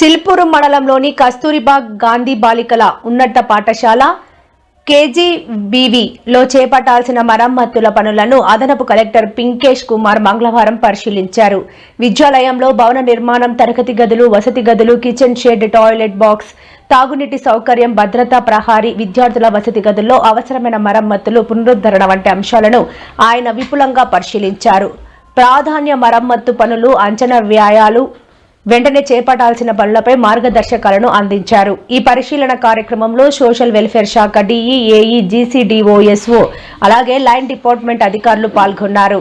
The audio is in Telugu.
చిల్పూరు మండలంలోని కస్తూరిబాగ్ గాంధీ బాలికల ఉన్నత పాఠశాల కేజీబీవీలో చేపట్టాల్సిన మరమ్మతుల పనులను అదనపు కలెక్టర్ పింకేష్ కుమార్ మంగళవారం పరిశీలించారు. విద్యాలయంలో భవన నిర్మాణం తరగతి గదులు వసతి గదులు కిచెన్ షెడ్ టాయిలెట్ బాక్స్ తాగునీటి సౌకర్యం భద్రతా ప్రహారీ విద్యార్థుల వసతి గదుల్లో అవసరమైన మరమ్మతులు పునరుద్ధరణ వంటి అంశాలను ఆయన విపులంగా పరిశీలించారు. ప్రాధాన్య మరమ్మత్తు పనులు అంచనా వ్యయాలు వెంటనే చేపట్టాల్సిన పనులపై మార్గదర్శకాలను అందించారు. ఈ పరిశీలన కార్యక్రమంలో సోషల్ వెల్ఫేర్ శాఖ డిఈ ఏఈ జీసీడీఓఎస్ఓ అలాగే లైన్ డిపార్ట్మెంట్ అధికారులు పాల్గొన్నారు.